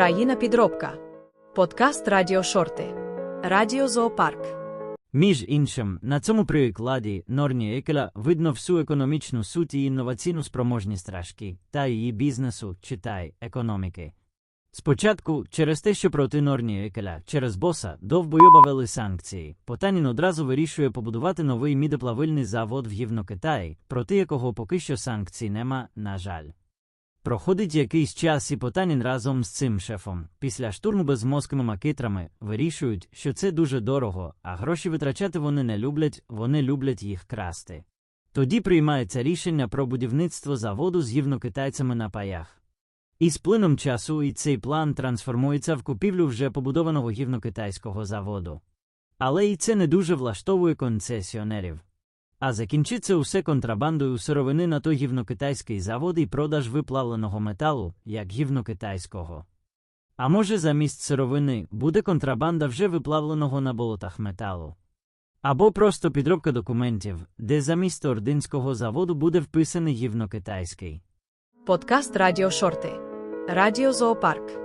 Країна підробка. Подкаст Радіо Шорти. Радіо Зоопарк. Між іншим, на цьому прикладі Норні Екеля видно всю економічну суть і інноваційну спроможність Рашки та її бізнесу, читай, економіки. Спочатку, через те, що проти Норні Екеля, через боса, довбойоба вели санкції, Потанін одразу вирішує побудувати новий мідоплавильний завод в Євнокитаї, проти якого поки що санкцій нема, на жаль. Проходить якийсь час і Потанін разом з цим шефом, після штурму безмозкими макитрами, вирішують, що це дуже дорого, а гроші витрачати вони не люблять, вони люблять їх красти. Тоді приймається рішення про будівництво заводу з євнокитайцями на паях. І з плином часу і цей план трансформується в купівлю вже побудованого гівнокитайського заводу. Але і це не дуже влаштовує концесіонерів. А закінчиться усе контрабандою сировини на той гівнокитайський завод і продаж виплавленого металу, як гівнокитайського. А може замість сировини буде контрабанда вже виплавленого на болотах металу. Або просто підробка документів, де замість ординського заводу буде вписаний гівнокитайський. Подкаст Радіо Шорти. Радіо Зоопарк.